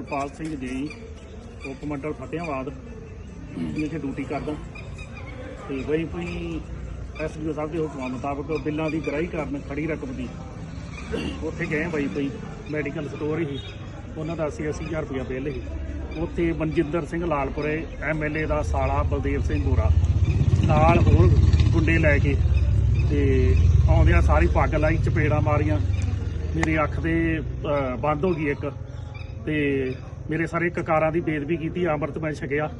ਗੁਰਪਾਲ ਸਿੰਘ ਜੀ ਉਪ ਮੰਡਲ ਫਤਿਆਬਾਦ ਵਿਖੇ ਡਿਊਟੀ ਕਰਦਾ ਤੇ ਵਹੀਂ ਕੋਈ ਐਸਡੀਓ ਸਾਹਿਬ ਦੇ ਹੁਕਮਾਂ ਮੁਤਾਬਕ ਬਿੱਲਾਂ ਦੀ ਗ੍ਰਾਹੀ ਕਰਨ ਖੜੀ ਰਕਮ ਦੀ, ਉੱਥੇ ਗਏ ਬਾਈ ਕੋਈ ਮੈਡੀਕਲ ਸਟੋਰ ਹੀ, ਉਹਨਾਂ ਦਾ 80 ਹਜ਼ਾਰ ਰੁਪਇਆ ਬਿੱਲ ਸੀ। ਉੱਥੇ ਮਨਜਿੰਦਰ ਸਿੰਘ ਲਾਲਪੁਰੇ ਐਮਐਲਏ ਦਾ ਸਾਲਾ ਬਲਦੇਵ ਸਿੰਘ ਗੋਰਾ ਨਾਲ ਹੋਰ ਗੁੰਡੇ ਲੈ ਕੇ ਤੇ ਆਉਂਦਿਆਂ ਸਾਰੀ ਪੱਗ ਲਾਈ, ਚਪੇੜਾਂ ਮਾਰੀਆਂ। ਮੇਰੀ ਅੱਖ ਤੇ ਬੰਦ ਹੋ ਗਈ ਇੱਕ। ਤੇ ਮੇਰੇ ਸਾਰੇ ਕਕਾਰਾਂ ਦੀ ਬੇਦਬੀ ਕੀਤੀ, ਅੰਮ੍ਰਿਤ ਮੈਂ ਛਕਿਆ।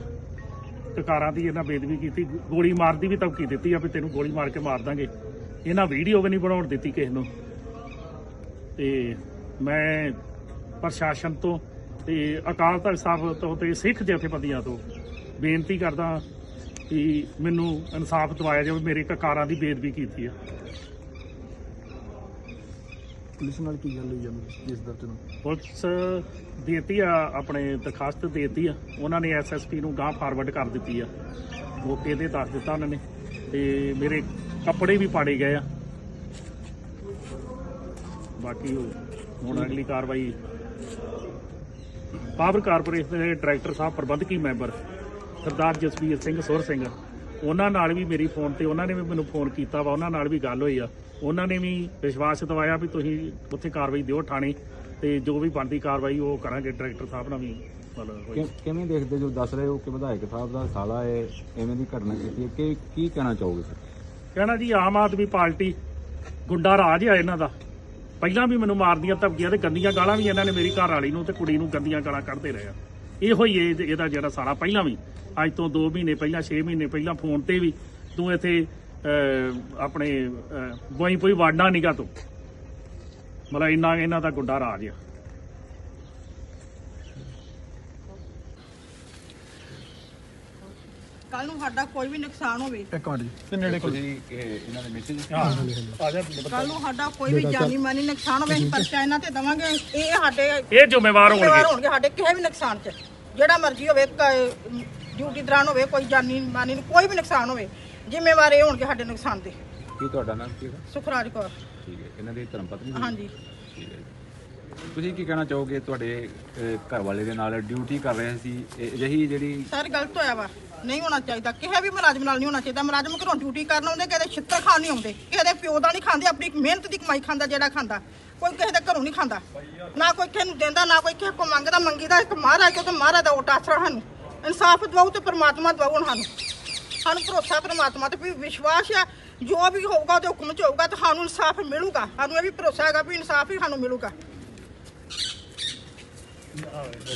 ਕਕਾਰਾਂ ਦੀ ਇਹਨਾਂ ਬੇਦਬੀ ਕੀਤੀ, ਗੋਲੀ ਮਾਰ ਦੀ ਵੀ ਧਮਕੀ ਦਿੱਤੀ ਆ ਵੀ ਤੈਨੂੰ ਗੋਲੀ ਮਾਰ ਕੇ ਮਾਰ ਦਾਂਗੇ। ਇਹਨਾਂ ਵੀਡੀਓ ਵੀ ਨਹੀਂ ਬਣਾਉਣ ਦਿੱਤੀ ਕਿਸੇ ਨੂੰ। ਤੇ ਮੈਂ ਪ੍ਰਸ਼ਾਸਨ ਤੋਂ ਤੇ ਅਕਾਲ ਤਖਤ ਸਾਹਿਬ ਤੋਂ ਤੇ ਸਿੱਖ ਜਥੇਬੰਦੀਆਂ ਤੋਂ ਬੇਨਤੀ ਕਰਦਾ ਕਿ ਮੈਨੂੰ ਇਨਸਾਫ ਦਿਵਾਇਆ ਜਾਵੇ, ਮੇਰੇ ਕਕਾਰਾਂ ਦੀ ਬੇਦਬੀ ਕੀਤੀ ਆ। ਪੁਲਿਸ ਨਾਲ ਕੀ ਗੱਲ ਹੋਈ ਜਾਂਦੀ ਜਿਸ ਦਰਜ ਨੂੰ? ਪੁਲਿਸ ਦੇਤੀ ਆ, ਆਪਣੇ ਦਰਖਾਸਤ ਦੇਤੀ ਆ। ਉਹਨਾਂ ਨੇ ਐਸਐਸਪੀ ਨੂੰ ਗਾਂ ਫਾਰਵਰਡ ਕਰ ਦਿੱਤੀ ਆ। ਮੌਕੇ ਤੇ ਦੱਸ ਦਿੱਤਾ ਉਹਨਾਂ ਨੇ। ਤੇ ਮੇਰੇ ਕੱਪੜੇ ਵੀ ਪਾੜੇ ਗਏ ਆ। ਬਾਕੀ ਹੁਣ ਅਗਲੀ ਕਾਰਵਾਈ। ਪਾਵਰ ਕਾਰਪੋਰੇਸ਼ਨ ਦੇ ਡਾਇਰੈਕਟਰ ਸਾਹਿਬ ਪ੍ਰਬੰਧਕੀ ਮੈਂਬਰ, ਸਰਦਾਰ ਜਸਵੀਰ ਸਿੰਘ ਸੁਰ ਸਿੰਘ। ਉਹਨਾਂ ਨਾਲ ਵੀ ਮੇਰੀ ਫੋਨ ਤੇ ਉਹਨਾਂ ਨੇ ਵੀ ਮੈਨੂੰ ਫੋਨ ਕੀਤਾ ਵਾ ਉਹਨਾਂ ਨਾਲ ਵੀ ਗੱਲ ਹੋਈ ਆ। ਉਹਨਾਂ ਨੇ ਵੀ ਵਿਸ਼ਵਾਸ ਦਿਵਾਇਆ ਵੀ ਤੁਸੀਂ ਉੱਥੇ ਕਾਰਵਾਈ ਦਿਓ ਥਾਣੇ ਤੇ ਜੋ ਵੀ ਬਣਦੀ ਕਾਰਵਾਈ ਉਹ ਕਰਾਂਗੇ ਡਾਇਰੈਕਟਰ ਸਾਹਿਬ ਨਾਲ ਵੀ ਕਿ- ਕਿਵੇਂ ਦੇਖਦੇ ਜੋ ਦੱਸ ਰਹੇ ਹੋ ਕਿ ਵਿਧਾਇਕ ਸਾਹਿਬ ਦਾ ਸਾਲਾ ਹੈ ਐਵੇਂ ਦੀ ਘਟਨਾ ਕੀਤੀ ਹੈ ਕਿ ਕੀ ਕਹਿਣਾ ਚਾਹੋਗੇ ਸਰ? ਕਹਿਣਾ ਜੀ ਆਮ ਆਦਮੀ ਪਾਰਟੀ ਗੁੰਡਾ ਰਾਜ ਆ ਇਹਨਾਂ ਦਾ। ਪਹਿਲਾਂ ਵੀ ਮੈਨੂੰ ਮਾਰਦੀਆਂ ਧਮਕੀਆਂ ਤੇ ਗੰਦੀਆਂ ਗਾਲਾਂ ਵੀ ਇਹਨਾਂ ਨੇ ਮੇਰੀ ਘਰ ਵਾਲੀ ਨੂੰ ਤੇ ਕੁੜੀ ਨੂੰ ਗੰਦੀਆਂ ਗਾਲਾਂ ਕੱਢਦੇ ਰਹੇ ਆ। ਇਹੋ ਹੀ ਇਹ- ਇਹਦਾ ਜਿਹੜਾ ਸਾਰਾ ਪਹਿਲਾਂ ਵੀ ਅੱਜ ਤੋਂ 2 ਮਹੀਨੇ ਪਹਿਲਾਂ 6 ਮਹੀਨੇ ਪਹਿਲਾਂ ਫੋਨ ਤੇ ਵੀ ਤੂੰ ਇੱਥੇ ਅਹ, ਆਪਣੇ ਬੋਈ ਪੋਈ ਵਾੜਨਾ ਨਿਗਾ ਤੂੰ। ਮਤਲਬ ਇੰਨਾ ਇਹਨਾਂ ਦਾ ਗੁੱਡਾ ਰਾਜ ਆ। ਕੱਲ ਨੂੰ ਸਾਡਾ ਕੋਈ ਵੀ ਨੁਕਸਾਨ ਹੋਵੇ। ਇੱਕ ਮਿੰਟ ਜੀ ਤੇ ਨੇੜੇ ਕੋਲ? ਤੁਸੀਂ ਇਹ ਇਹਨਾਂ ਦੇ ਮੈਸੇਜ ਆ ਜਾ ਕੱਲ ਨੂੰ ਸਾਡਾ ਕੋਈ ਵੀ ਜਾਨੀ ਮਾਨੀ ਨੁਕਸਾਨ ਹੋਵੇ ਅਸੀਂ ਪਰਚਾ ਇਹਨਾਂ ਤੇ ਦਵਾਂਗੇ ਇਹ ਸਾਡੇ ਇਹ ਜ਼ਿੰਮੇਵਾਰ ਜ਼ਿੰਮੇਵਾਰ ਹੋਣਗੇ ਹੋਣਗੇ ਸਾਡੇ ਕਿਸੇ ਵੀ ਨੁਕਸਾਨ 'ਚ। ਜਿਹੜਾ ਮਰਜ਼ੀ ਹੋਵੇ ਕ- ਡਿਊਟੀ ਦੌਰਾਨ ਹੋਵੇ ਕੋਈ ਜਾਨੀ ਮਾਨੀ ਨੂੰ ਕੋਈ ਵੀ ਨੁਕਸਾਨ ਹੋਵੇ ਜ਼ਿੰਮੇਵਾਰ ਇਹ ਹੋਣਗੇ ਸਾਡੇ ਨੁਕਸਾਨ ਦੇ। ਕੀ ਤੁਹਾਡਾ ਨਾਮ ਕੀ ਹੈ? ਸੁਖਰਾਜ ਕੌਰ। ਠੀਕ ਹੈ ਇਹਨਾਂ ਦੀ ਧਰਮ ਪਤਨੀ? ਹਾਂਜੀ। ਠੀਕ ਹੈ ਜੀ। ਤੁਸੀਂ ਕੀ ਕਹਿਣਾ ਚਾਹੋਗੇ ਤੁਹਾਡੇ ਅਹ, ਘਰ ਵਾਲੇ ਦੇ ਨਾਲ ਡਿਊਟੀ ਕਰ ਰਹੇ ਸੀ? ਇਹ ਅਜਿਹੀ ਜਿਹੜੀ ਸਰ ਗਲਤ ਹੋਇਆ ਵਾ। ਨਹੀਂ ਹੋਣਾ ਚਾਹੀਦਾ। ਕਿਸੇ ਵੀ ਮੁਲਾਜ਼ਮ ਨਾਲ ਨਹੀਂ ਹੋਣਾ ਚਾਹੀਦਾ। ਮੁਲਾਜ਼ਮ ਘਰੋਂ ਡਿਊਟੀ ਕਰਨ ਆਉਂਦੇ ਕਿਸੇ ਦੇ ਛਿੱਤਰ ਖਾਣ ਨਹੀਂ ਆਉਂਦੇ। ਕਿਸੇ ਦੇ ਪਿਓ ਦਾ ਨਹੀਂ ਖਾਂਦੇ ਆਪਣੀ ਮਿਹਨਤ ਦੀ ਕਮਾਈ ਖਾਂਦਾ ਜਿਹੜਾ ਖਾਂਦਾ। ਕੋਈ ਕਿਸੇ ਦੇ ਘਰੋਂ ਨਹੀਂ ਖਾਂਦਾ। ਨਾ ਕੋਈ ਕਿਸੇ ਨੂੰ ਦਿੰਦਾ ਨਾ ਕੋਈ ਕਿਸੇ ਕੋ ਮੰਗਦਾ। ਮੰਗੀਦਾ ਇੱਕ ਮਹਾਰਾਜ ਕੋ ਤੇ ਮਹਾਰਾਜ ਦਾ ਓਟ ਆਸਰਾ ਸਾਨੂੰ। ਇਨਸਾਫ ਦਵਾਓ ਤੇ ਪ੍ਰਮਾਤਮਾ ਦਵਾਓ ਹੁਣ ਸਾਨੂੰ। ਸਾਨੂੰ ਭਰੋਸਾ ਪ੍ਰਮਾਤਮਾ ਤੇ ਵੀ ਵਿਸ਼ਵਾਸ ਆ। ਜੋ ਵੀ ਹੋਊਗਾ ਉਹਦੇ ਹੁਕਮ ਚ ਹੋਊਗਾ ਤਾਂ ਸਾਨੂੰ ਇਨਸਾਫ ਮਿਲੂਗਾ। ਸਾਨੂੰ ਇਹ ਵੀ ਭਰੋਸਾ ਹੈਗਾ ਵੀ ਇਨਸਾਫ ਹੀ ਸਾਨੂੰ ਮਿਲੂਗਾ। No.